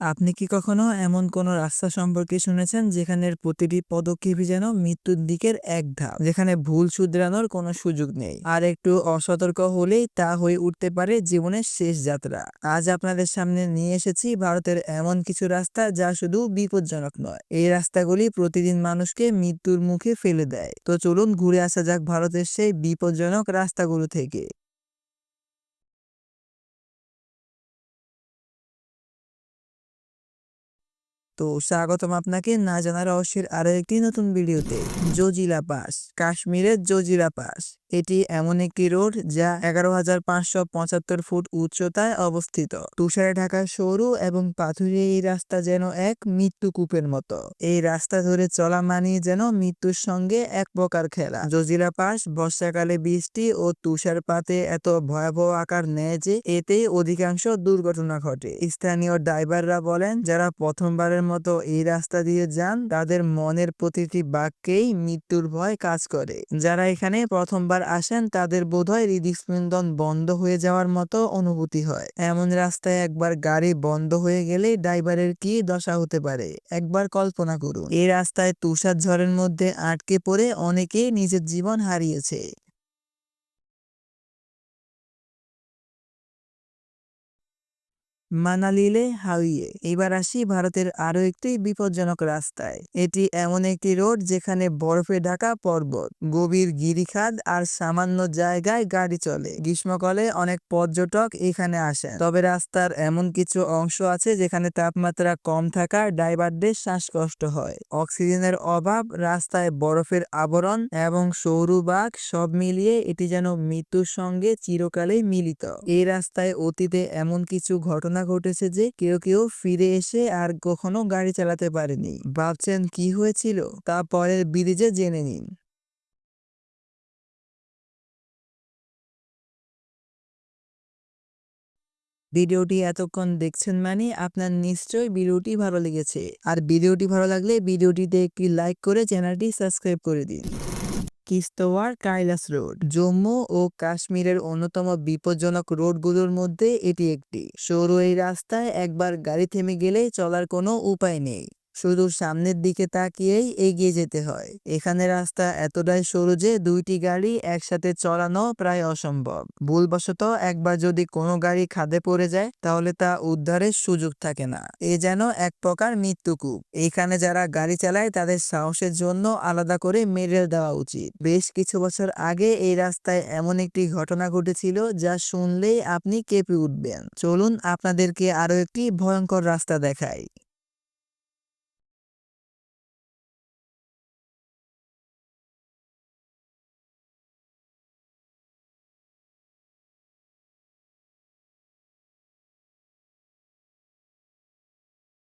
আপনি কি কখনো এমন কোনো রাস্তা সম্পর্কে শুনেছেন যেখানের প্রতিটি পদক্ষেপই যেন মৃত্যুর দিকের এক ধাপ? যেখানে ভুল শুধরানোর কোনো সুযোগ নেই। আর একটু অসতর্ক হলেই তা হয়ে উঠতে পারে জীবনের শেষ যাত্রা। আজ আপনাদের সামনে নিয়ে এসেছি ভারতের এমন কিছু রাস্তা যা শুধু বিপজ্জনক নয়। এই রাস্তাগুলি প্রতিদিন মানুষকে মৃত্যুর মুখে ফেলে দেয়। তো চলুন ঘুরে আসা যাক ভারতের সেই বিপজ্জনক রাস্তাগুলো থেকে। তো স্বাগতম আপনাকে না জানা রহস্যের আরও একটি নতুন ভিডিওতে। জজিলা পাস, কাশ্মীরের জজিলা পাস। এটি এমন একটি রোড যা এগারো হাজার পাঁচশো পঁচাত্তর ফুট উচ্চতায় অবস্থিত। তুষারে ঢাকা সরু এবং পাথুরে এই রাস্তা যেন এক মৃত্যু কূপের মতো। এই রাস্তা ধরে চলা মানেই যেন মৃত্যুর সঙ্গে এক প্রকার খেলা। জজিলা পাস, বর্ষাকালে বৃষ্টি ও তুষারপাতে এত ভয়াবহ আকার নেয় যে এতেই অধিকাংশ দুর্ঘটনা ঘটে। স্থানীয় ড্রাইভাররা বলেন, যারা প্রথমবারের মতো এই রাস্তা দিয়ে যান, তাদের মনের প্রতিটি বাক্যেই মৃত্যুর ভয় কাজ করে। যারা এখানে প্রথমবার আসেন, তাদের বোধহয় হৃদস্পন্দন বন্ধ হয়ে যাওয়ার মতো অনুভূতি হয়। এমন রাস্তায় একবার গাড়ি বন্ধ হয়ে গেলে ড্রাইভারের কি দশা হতে পারে? একবার কল্পনা করুন। এই রাস্তায় তুষার ঝড়ের মধ্যে আটকে পড়ে অনেকেই নিজের জীবন হারিয়েছে। মানালিলে হাইওয়ে এবার আসি ভারতের আরও একটি বিপজ্জনক রাস্তায়। এটি এমন একটি রোড যেখানে বরফে ঢাকা পর্বত, গভীর গিরিখাদ আর সামান্য জায়গায় গাড়ি চলে। গ্রীষ্মকালে অনেক পর্যটক এখানে আসেন। তবে রাস্তার এমন কিছু অংশ আছে যেখানে তাপমাত্রা কম থাকার ড্রাইভারদের শ্বাসকষ্ট হয়। অক্সিজেনের অভাব, রাস্তায় বরফের আবরণ এবং সৌরবাগ সব মিলিয়ে এটি যেন মৃত্যুর সঙ্গে চিরকালেই মিলিত। এই রাস্তায় অতীতে এমন কিছু ঘটনা ঘটেছে যে কেউ কেউ ফিরে এসে আর কখনো গাড়ি চালাতে পারেনি। ভাবছেন কি হয়েছিল? তা পরের ব্রিজে জেনে নিন। ভিডিওটি এতক্ষণ দেখছেন মানে আপনার নিশ্চয়ই ভিডিওটি ভালো লেগেছে। আর ভিডিওটি ভালো লাগলে ভিডিওটিতে একটি লাইক করে চ্যানেলটি সাবস্ক্রাইব করে দিন। কিস্তওয়ার কাইলাস রোড। জম্মু ও কাশ্মীরের অন্যতম বিপজ্জনক রোডগুলোর মধ্যে এটি একটি। সরু এই রাস্তায় একবার গাড়ি থেমে গেলে চলার কোনো উপায় নেই। শুধু সামনের দিকে তাকিয়েই এগিয়ে যেতে হয়। এখানে রাস্তা এতটাই সরু যে দুইটি গাড়ি একসাথে চলানো প্রায় অসম্ভব। ভুলবশত একবার যদি কোনো গাড়ি খাদে পড়ে যায়, তাহলে তা উদ্ধারের সুযোগ থাকে না। এ যেন এক প্রকার মৃত্যুকূপ এখানে যারা গাড়ি চালায়, তাদের সাহসের জন্য আলাদা করে মেডেল দেওয়া উচিত। বেশ কিছু বছর আগে এই রাস্তায় এমন একটি ঘটনা ঘটেছিল, যা শুনলেই আপনি কেঁপে উঠবেন। চলুন আপনাদেরকে আরও একটি ভয়ঙ্কর রাস্তা দেখাই।